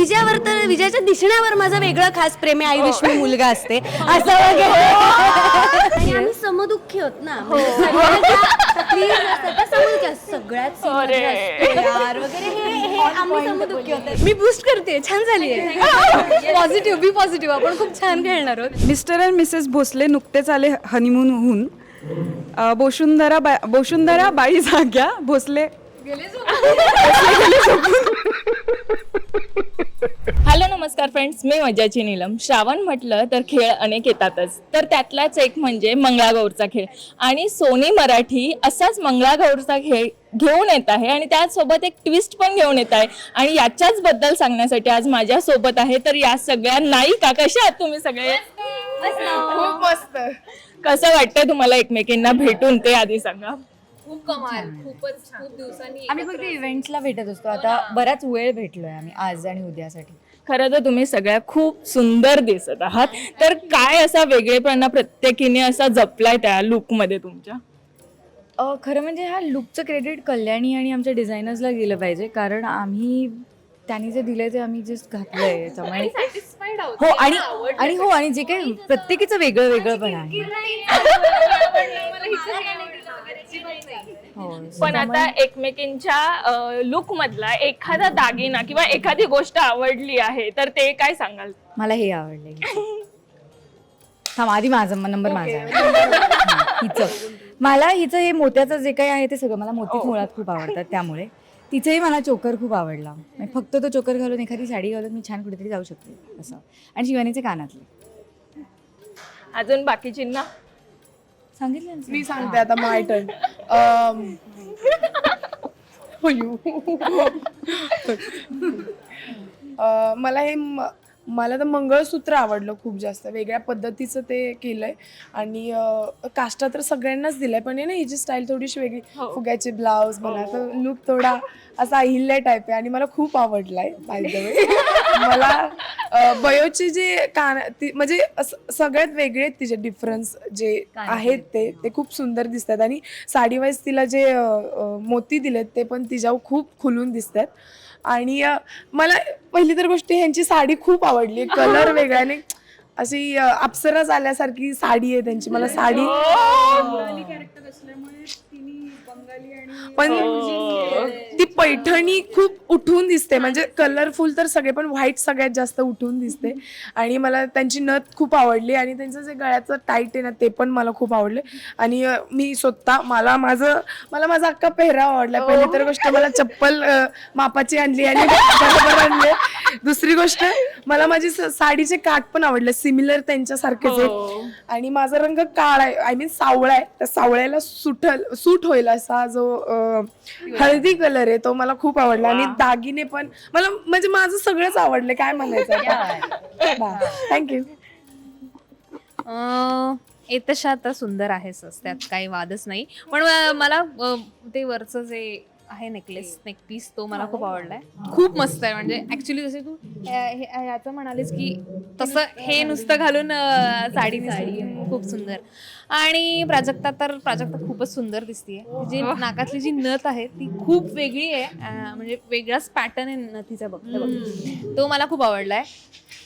विजयावर तर विजयाच्या दिसण्यावर माझं वेगळं खास प्रेम आहे आई विष मी मुलगा असते. असं वगैरे. आणि आम्ही समदुःखी होत ना. म्हणजे त्या. सगळ्यात असतो यार वगैरे हे हे आम्ही समदुःखी होतो. मी बुस्ट करते. छान झाली आहे. पॉझिटिव्ह बी पॉझिटिव्ह आपण खूप छान खेळणार आहोत. मिस्टर अँड मिसेस भोसले नुकतेच आले हनीमूनहून अ, बोशुंधरा बा बोशुंधरा बाई जाग्या. भोसले हॅलो नमस्कार फ्रेंड्स मी मजाची नीलम. श्रावण म्हटलं तर खेळ अनेक येतातच. तर त्यातलाच एक म्हणजे मंगळागौरचा खेळ. आणि सोनी मराठी असाच मंगळागौरचा खेळ घेऊन येत आहे आणि त्याचसोबत एक ट्विस्ट पण घेऊन येत आहे. आणि याच्याच बद्दल सांगण्यासाठी आज माझ्या सोबत आहे. तर या सगळ्या नायिका कशा आहात तुम्ही सगळे? खूप मस्त. कसं वाटतंय तुम्हाला एकमेकींना भेटून ते आधी सांगा. खूप कमाल खूपच खूप दिवसांनी आम्ही फक्त इव्हेंट्सला भेटत असतो. आता बराच वेळ भेटलोय आम्ही आज आणि उद्यासाठी. खरं तर तुम्ही सगळ्या खूप सुंदर दिसत आहात. तर काय असा वेगळेपणा प्रत्येकीने असा जपलाय त्या लुकमध्ये तुमच्या? अ, खरं म्हणजे ह्या लुकचं क्रेडिट कल्याणी आणि आमच्या डिझायनर्सला गेलं पाहिजे. कारण आम्ही त्यांनी जे दिलंय ते आम्ही जस्ट घातलंय सॅटिस्फाईड आहोत. हो आणि आणि हो आणि जे काही प्रत्येकीचं वेगळं वेगळं पण आहे. हो पण आता एकमेकींच्या लुक मधला एखादा दागिना किंवा एखादी गोष्ट आवडली आहे तर ते काय सांगाल? मला हे आवडलंय. थांब आधी माझा नंबर माझा हा, हिचं. मला हिचं हे मोत्याचं जे काही आहे ते सगळं मला मोतीच मुळात खूप आवडतात त्यामुळे. तिचंही मला चोकर खूप आवडला. म्हणजे फक्त तो चोकर घालून एखादी साडी घालून मी छान कुठेतरी जाऊ शकते असं. आणि शिवानीचे कानातले. अजून बाकीचींना सांगितलं ना मी सांगते आता माय टर्न मला हे म- मला तर मंगळसूत्र आवडलं खूप जास्त. वेगळ्या पद्धतीचं ते केलंय. आणि काष्टा तर सगळ्यांनाच दिलाय पण आहे ना हिची स्टाईल थोडीशी वेगळी. फुग्याचे ब्लाउज मला तर लुक थोडा असा अहिल्या टाईप आहे. आणि मला खूप आवडलाय वे मला बयोचे जे कान ती- म्हणजे असं सगळ्यात वेगळे तिचे डिफरन्स जे आहेत ते ते खूप सुंदर दिसतात. आणि साडी वाईज तिला जे मोती दिलेत ते पण तिच्यावर खूप खुलून दिसतात. आणि मला पहिली तर गोष्ट ह्यांची साडी खूप आवडली. कलर वेगळा आणि अशी अं, अप्सराच आल्यासारखी साडी आहे त्यांची. मला साडी पण ती पैठणी खूप उठून दिसते. म्हणजे कलरफुल तर सगळे पण व्हाईट सगळ्यात जास्त उठून दिसते. आणि मला त्यांची नथ खूप आवडली आणि त्यांचं जे गळ्याचं टाईट आहे ना ते पण मला खूप आवडले. आणि मी स्वतः मला माझं मला माझा अख्खा पेहराव आवडला. पहिली तर गोष्ट मला चप्पल मापाची आणली आणि आणली. दुसरी गोष्ट मला माझी साडीचे काठ पण आवडले. सिमिलर त्यांच्यासारखेच आहेत. आणि माझा रंग काळा आहे. आय मीन सावळा आहे. त्या सावळ्याला सुटल सूट होईल असा जो हळदी कलर आहे तो मला खूप आवडला. आणि दागिने पण मला म्हणजे माझं सगळंच आवडलं काय म्हणायचं थँक्यू अं, येतशा आता सुंदर आहेस त्यात काही वादच नाही. पण मला ते वरचं जे आहे नेकलेस नेक पीस तो मला खूप आवडलाय. खूप मस्त आहे. म्हणजे ऍक्च्युली जसे तू हे- ह्याचं म्हणालीस की तसं हे नुसतं घालून साडी नेसली खूप सुंदर. आणि प्राजक्ता तर प्राजक्ता खूपच सुंदर दिसतीये. जी नाकातली जी नथ आहे ती खूप वेगळी आहे. म्हणजे वेगळाच पॅटर्न आहे नथीचा बघ हे बघ. तो मला खूप आवडलाय.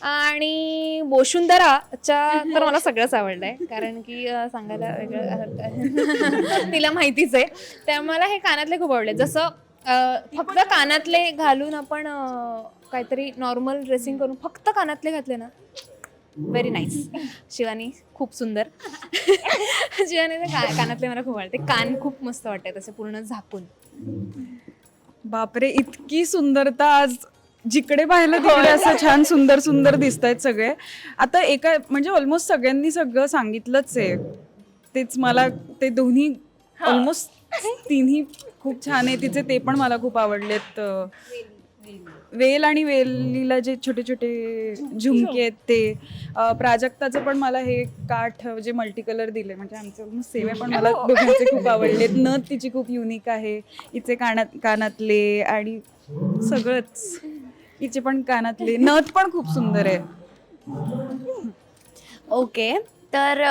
आणि बोशुंदराच्या तर मला सगळंच आवडलंय. कारण की सांगायला वेगळं तिला माहितीच आहे. त्यामुळे मला हे कानातले खूप आवडले. जसं अं, फक्त कानातले घालून आपण काहीतरी नॉर्मल ड्रेसिंग करून फक्त कानातले घातले ना? व्हेरी नाईस शिवानी खूप सुंदर. शिवानीचे का कानातले मला खूप आवडते. कान खूप मस्त वाटते तसे पूर्ण झाकून. बापरे इतकी सुंदरता आज जिकडे पाहिलं तिकडे असं छान सुंदर सुंदर दिसत आहेत सगळे. आता एका म्हणजे ऑलमोस्ट सगळ्यांनी सगळं सांगितलंच आहे. तेच मला ते दोन्ही ऑलमोस्ट तिन्ही खूप छान आहे. तिचे ते पण मला खूप आवडलेत. वेल आणि वेलीला जे छोटे छोटे झुमके आहेत ते. प्राजक्ताचं पण मला हे काठ जे मल्टी कलर दिले म्हणजे आमचं आहे पण मला दोघांचे खूप आवडलेत. नथ तिची खूप युनिक आहे. हिचे कानात कानातले आणि सगळंच. हिचे पण कानातले. नथ पण खूप सुंदर आहे. ओके. तर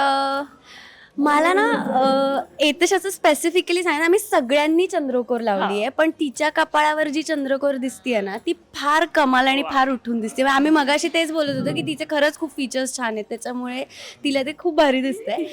मला ना अं, येतशाचं स्पेसिफिकली सांगितलं आम्ही सगळ्यांनी चंद्रकोर लावली आहे पण तिच्या कपाळावर जी चंद्रकोर दिसतीये ना ती फार कमाल आणि फार उठून दिसते आम्ही मगाशी तेच बोलत होतो की तिचे खरंच खूप फीचर्स छान आहेत त्याच्यामुळे तिला ते खूप भारी दिसतंय.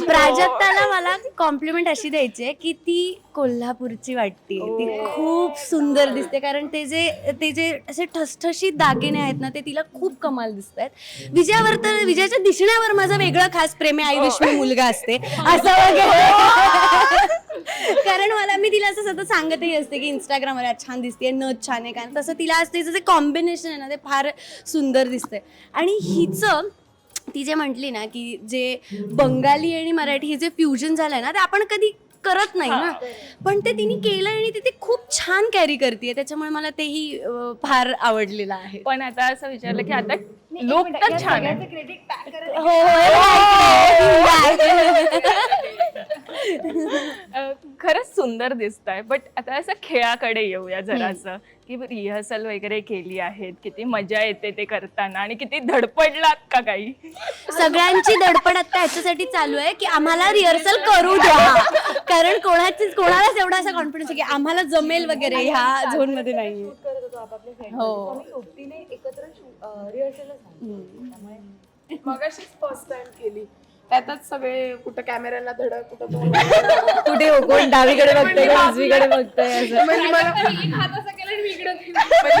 प्राजक्ताला मला कॉम्प्लिमेंट अशी द्यायची आहे की ती कोल्हापूरची वाटते ती खूप सुंदर दिसते कारण ते जे ते जे असे ठसठशीत दागिने आहेत ना ते तिला खूप कमाल दिसत आहेत विजयावर तर विजयाच्या दिसण्यावर माझं वेगळं खास प्रेम आहे आई विष्णू मुलगा असते. असं वगैरे. कारण मला मी तिला असं सतत सांगतही असते की इंस्टाग्रामवर आज छान दिसते नथ छान आहे कारण तसं तिला असते जे कॉम्बिनेशन आहे ना ते फार सुंदर दिसतंय. आणि हिचं ती जे म्हटली ना की जे बंगाली आणि मराठी हे जे फ्युजन झालंय ना ते आपण कधी करत नाही ना. पण ते तिने केलं आणि ती ते खूप छान कॅरी करते त्याच्यामुळे मला तेही फार आवडलेलं आहे. पण आता असं विचारलं की आता लुक तर छान आहे हो, अ, खरंच सुंदर दिसत आहे बट आता असं खेळाकडे येऊया जरासं. की रिहर्सल वगैरे केली आहेत किती मजा येते ते करताना आणि किती धडपडलात का काही? सगळ्यांची धडपड आता ह्याच्यासाठी चालू आहे की आम्हाला रिहर्सल करू द्या. कारण कोणाची कोणालाच एवढा असा कॉन्फिडन्स आहे की आम्हाला जमेल वगैरे ह्या झोनमध्ये नाही हो. मगाशीच फर्स्ट टाइम केली. त्यातच सगळे कुठं कॅमेऱ्याला धडक कुठं तोंड. कुठे हो, कोण डावीकडे बघतोय का उजवीकडे बघतोय असं. म्हणजे मला म्हणजे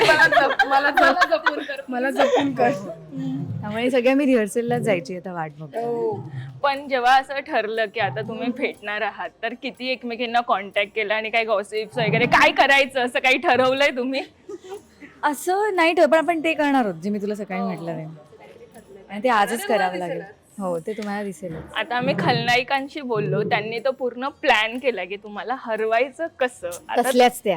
मला जप- मला जप- मला जपून कर. त्यामुळे सगळ्या मी रिहर्सललाच जायची आता वाट बघतो. हो. पण जेव्हा असं ठरलं की आता तुम्ही भेटणार आहात तर किती एकमेकींना कॉन्टॅक्ट केला आणि काय गॉसिप्स वगैरे काय करायचं असं काही ठरवलंय तुम्ही? असं नाही ठेव पण आपण ते करणार आहोत जे मी तुला सकाळी म्हटलं नाही आणि ते आजच करावं लागेल. हो ते तुम्हाला दिसेल आता आम्ही खलनायिकांशी बोललो त्यांनी तो पूर्ण प्लॅन केला की तुम्हाला हरवायचं कसं? आता तसल्याच त्या.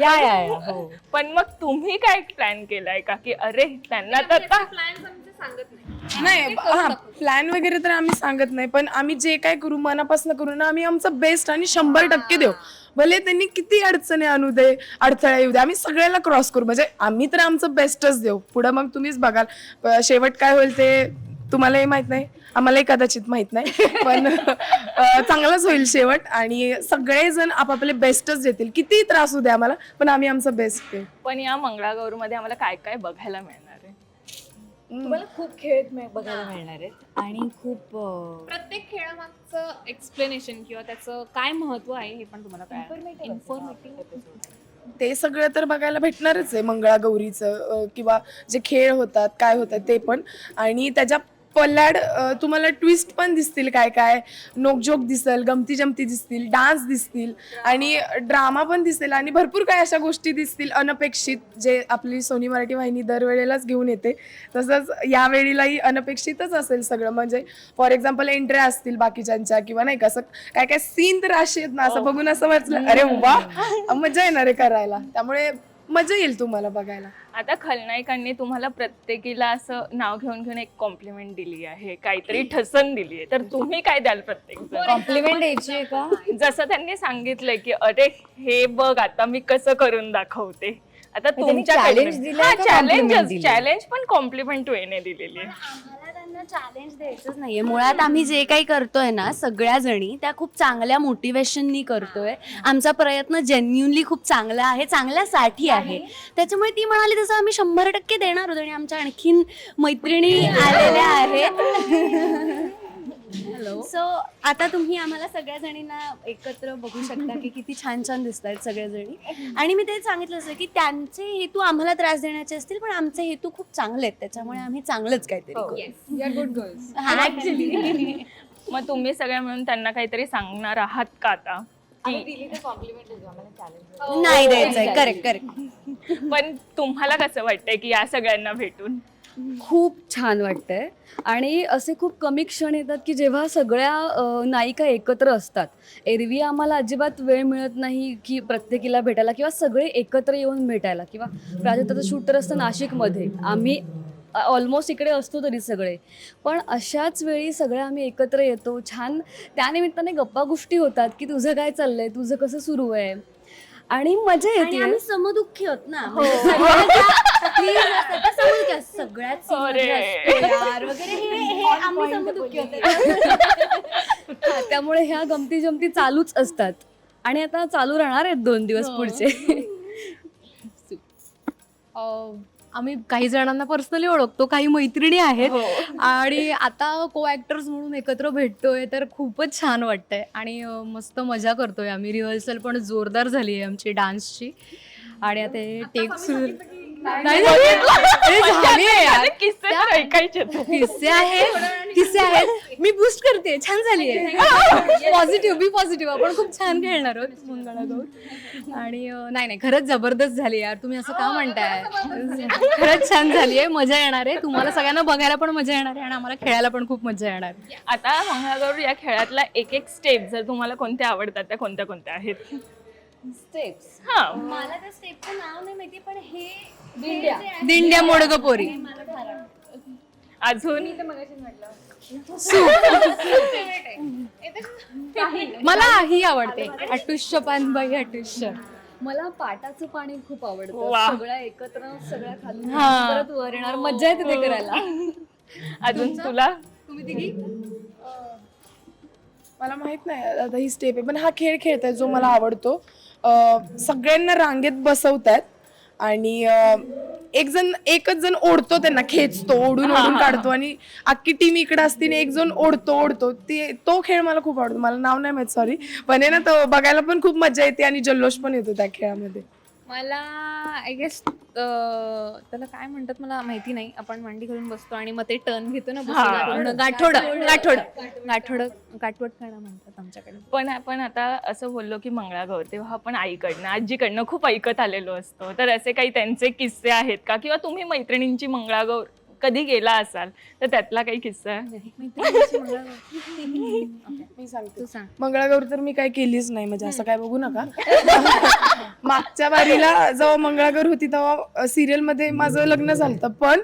या या या हो. पण मग तुम्ही काय प्लॅन केलाय का? की अरे त्यांना तर आता नाही हा प्लॅन वगैरे तर आम्ही सांगत नाही पण आम्ही जे काय करू मनापासून करू ना आम्ही आमचं बेस्ट आणि शंभर टक्के देऊ. भले त्यांनी किती अडचणी आणू दे अडथळे येऊ दे आम्ही सगळ्याला क्रॉस करू. म्हणजे आम्ही तर आमचं बेस्टच देऊ पुढं मग तुम्हीच बघाल. शेवट काय होईल ते तुम्हालाही माहीत नाही आम्हालाही कदाचित माहीत नाही. पण चांगलाच होईल शेवट. आणि सगळेजण आपापले बेस्टच देतील. किती त्रास होऊ दे आम्हाला पण आम्ही आमचं बेस्ट देऊ. पण या मंगळागौरमध्ये आम्हाला काय काय बघायला मिळेल तुम्हाला खूप खेळ मे- बघायला मिळणार आहेत आणि खूप प्रत्येक खेळामागचं एक्सप्लेनेशन किंवा त्याचं काय महत्त्व आहे हे पण तुम्हाला काय इन्फॉर्मेटिव्ह ते सगळं तर बघायला भेटणारच आहे मंगळागौरीचं अं, किंवा जे खेळ होतात काय होतात ते पण. आणि त्याच्या पल्लाड तुम्हाला ट्विस्ट पण दिसतील काय काय. नोकझोक दिसेल गमती जमती दिसतील डान्स दिसतील आणि ड्रामा पण दिसेल आणि भरपूर काय अशा गोष्टी दिसतील अनपेक्षित जे आपली सोनी मराठी वाहिनी दरवेळेलाच घेऊन येते. तसंच या वेळीलाही अनपेक्षितच असेल सगळं. म्हणजे फॉर एक्झाम्पल एंट्री असतील बाकीच्यांच्या किंवा नाही का असं काय काय सीन तर असे आहेत ना असं बघून असं वाटलं अरे वा मजा येणार आहे करायला. त्यामुळे मजा येईल तुम्हाला बघायला. आता खलनायिकांनी तुम्हाला प्रत्येकीला असं नाव घेऊन घेऊन एक कॉम्प्लिमेंट दिली आहे. काहीतरी ठसन दिली आहे तर तुम्ही काय द्याल प्रत्येक जण? कॉम्प्लिमेंट द्यायची आहे का? जसं त्यांनी सांगितलंय की अरे हे बघ आता मी कसं करून दाखवते. आता त्यांनी तुमच्या challenge दिलंय का compliment चॅलेंज दिलंय? चॅलेंज पण कॉम्प्लिमेंट वेने दिलेली आहे. आम्हाला त्यांना चॅलेंज द्यायचंच नाहीये. मुळात आम्ही जे काही करतोय ना सगळ्या जणी त्या खूप चांगल्या मोटिवेशननी करतोय. आमचा प्रयत्न जेन्युनली खूप चांगला आहे चांगल्यासाठी आहे. त्याच्यामुळे ती म्हणाली तसं आम्ही शंभर टक्के देणार होतो आणि आमच्या आणखीन मैत्रिणी आलेल्या आहेत. सो आता तुम्ही आम्हाला सगळ्या जणींना एकत्र बघू शकता की किती छान छान दिसत आहेत सगळ्या जणी. आणि मी तेच सांगितलं असं की त्यांचे हेतू आम्हाला त्रास देण्याचे असतील पण आमचे हेतू खूप चांगले आहेत त्याच्यामुळे आम्ही चांगलंच काहीतरी करू. या गुड गर्ल्स हा. ऍक्च्युली मग तुम्ही सगळ्या मिळून त्यांना काहीतरी सांगणार आहात का आता? नाही द्यायचंय. करेक्ट करेक्ट पण तुम्हाला कसं वाटतंय की या सगळ्यांना भेटून? खूप छान वाटतंय. आणि असे खूप कमी क्षण येतात की जेव्हा सगळ्या नायिका एकत्र असतात. एरवी आम्हाला अजिबात वेळ मिळत नाही की प्रत्येकीला भेटायला किंवा सगळे एकत्र येऊन भेटायला किंवा प्राजक्ताचं शूट तर असतं नाशिकमध्ये. आम्ही ऑलमोस्ट इकडे असतो तरी सगळे. पण अशाच वेळी सगळे आम्ही एकत्र येतो. छान त्यानिमित्ताने गप्पा गोष्टी होतात की तुझं काय चाललंय? तुझं कसं सुरू आहे? आणि मजा येते. आम्ही समदुःखी होत ना. म्हणजे सगळ्या ज्या- प्लीज असतात सगळ्यात scene मध्ये अरे. असतो. यार वगैरे हे हे आम्ही समदुःखी होतो हा, त्यामुळे ह्या गमती जमती चालूच असतात. आणि आता चालू राहणार आहेत दोन दिवस पुढचे. अं, आम्ही काही जणांना पर्सनली ओळखतो काही मैत्रिणी आहेत. आणि आता को ऍक्टर्स म्हणून एकत्र भेटतोय तर खूपच छान वाटतंय. आणि अं, मस्त मजा करतोय आम्ही. रिहर्सल पण जोरदार झाली आहे आमची डान्सची आणि आता टेक सुरू नाही झाली? अरे झाली आहे यार. किस्से तर ऐकायचे किस्से आहेत किस्से आहेत. मी बूस्ट करते. छान झाली आहे. पॉझिटिव्ह बी पॉझिटिव्ह आपण खूप छान खेळणार आहोत आणि नाही नाही. खरंच जबरदस्त झाली यार. तुम्ही असं का म्हणताय? खरंच छान झाली आहे. मजा येणार आहे. तुम्हाला सगळ्यांना बघायला पण मजा येणार आहे आणि आम्हाला खेळायला पण खूप मजा येणार आहे. आता मंगळागौर या खेळातला एक एक स्टेप जर तुम्हाला कोणत्या आवडतात त्या कोणत्या कोणत्या आहेत? स्टेप्स हा. मला त्या स्टेपचं नाव नाही माहिती पण हे दिंड्या. मोडग पोरी अजून? मला ही आवडते. अटुष्य पानबाई अटुष्य. मला पाटाचं पाणी खूप आवडतं. सगळ्या एकत्र सगळ्या खालून हा. परत वर येणार मजा येते ते करायला. अजून तुला? मला माहीत नाही आता ही स्टेप आहे. पण हा खेळ खेळतायत जो मला आवडतो. सगळ्यांना रांगेत बसवतात आणि एक जण एकच जण ओढतो त्यांना खेचतो ओढून ओढून काढतो आणि अख्खी टीम इकडे असते एक जण ओढतो ओढतो. ते तो खेळ मला खूप आवडतो. मला नाव नाही माहीत सॉरी पण आहे ना तो बघायला पण खूप मजा येते आणि जल्लोष पण येतो त्या खेळामध्ये. मला आय गेस त्याला काय म्हणतात मला माहिती नाही. आपण मांडी घालून बसतो आणि मग ते टर्न घेतो ना गाठोड गाठोड. गाठोड. गाठवड खाणं म्हणतात आमच्याकडे. पण आपण आता असं बोललो की मंगळागौर तेव्हा आपण आईकडनं आजीकडनं खूप ऐकत आलेलो असतो. तर असे काही त्यांचे किस्से आहेत का? किंवा तुम्ही मैत्रिणींची मंगळागौर कधी गेला असाल? तर त्यातला काही किस्सा? आहे? मी सांगते. मंगळागौर तर मी काय केलीच नाही म्हणजे असं काय बघू नका. मागच्या वारीला जेव्हा मंगळागौर होती तेव्हा सिरियलमध्ये माझं लग्न झालं पण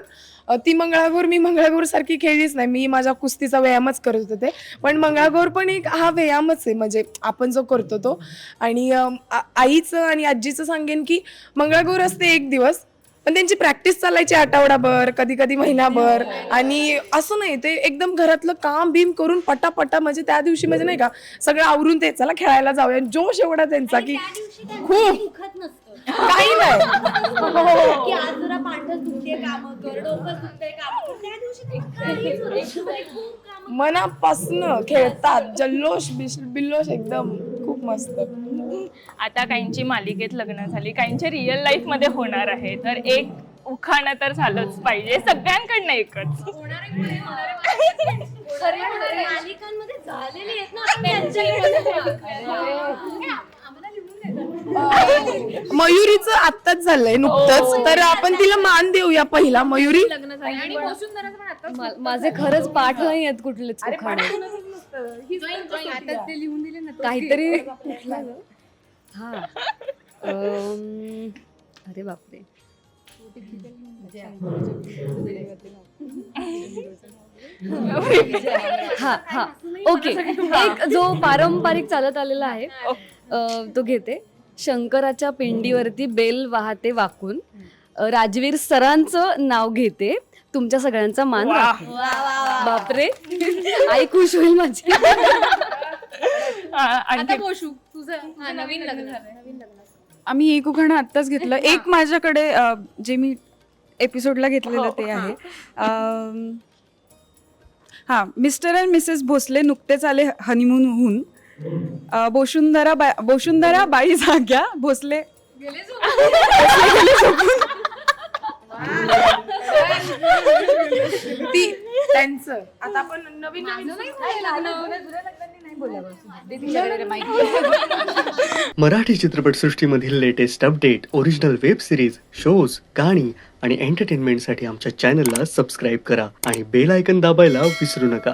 ती मंगळागौर मी मंगळागौर सारखी खेळलीच नाही. मी माझ्या कुस्तीचा व्यायामच करत होते पण मंगळागौर पण एक हा व्यायामच आहे. म्हणजे आपण जो करतो तो. आणि आईचं आणि आजीचं सांगेन की मंगळागौर असते एक दिवस पण त्यांची प्रॅक्टिस चालायची आठवडाभर कधी कधी महिनाभर आणि असं नाही ते एकदम घरातलं काम बीम करून पटापटा म्हणजे त्या दिवशी म्हणजे नाही का सगळं आवरून ते चला खेळायला जाऊया. जोश एवढा त्यांचा की खूप. काही नाही. की आज जरा दुखते काम कर डोकं दुखते काम. कर त्या दिवशी ते काहीच होत नाही. खूप कामं मनापासनं खेळतात. जल्लोष बिश- बिल्लोष एकदम. खूप मस्त. आता काहींची मालिकेत लग्न झाली. काहींचे रिअल लाईफमध्ये होणार आहे. तर एक उखाणं तर झालंच पाहिजे. सगळ्यांकडनं एकच. मालिकांमध्ये झालेली आहेत ना आपण मयुरीचं आत्ताच झालंय नुकतंच. तर आपण तिला मान देऊया पहिला मयुरी. मा- माझे खरंच पाठ नाही आहेत कुठलेच उखाणे काहीतरी कुठलं ग? हा. अम, अरे बापरे. हा हा. ओके. एक जो पारंपरिक चालत आलेला आहे अ, तो घेते. शंकराच्या पिंडीवरती बेल वाहते वाकून. राजवीर सरांचं नाव घेते. तुमच्या सगळ्यांचा मान राखून बापरे. आई खुश होईल माझी. हा, आणखी पोशू तुझं हा, नवीन लग्न नवीन लग्न आम्ही एक उखाणं आत्ताच घेतलं. एक माझ्याकडे अ, जे मी एपिसोडला घेतलेलं ते आहे. अम, हा मिस्टर अँड मिसेस भोसले नुकतेच आले हनीमूनहून. बोशुंदरा बा बोशुंदरा बाई जाग्या भोसले. ती त्यांचं. आता आपण नवीन Marathi चित्रपटसृष्टीमधील latest update original web series shows गाणी आणि एंटरटेनमेंटसाठी आमच्या चॅनलला सबस्क्राईब करा आणि बेल आयकन दाबायला विसरू नका.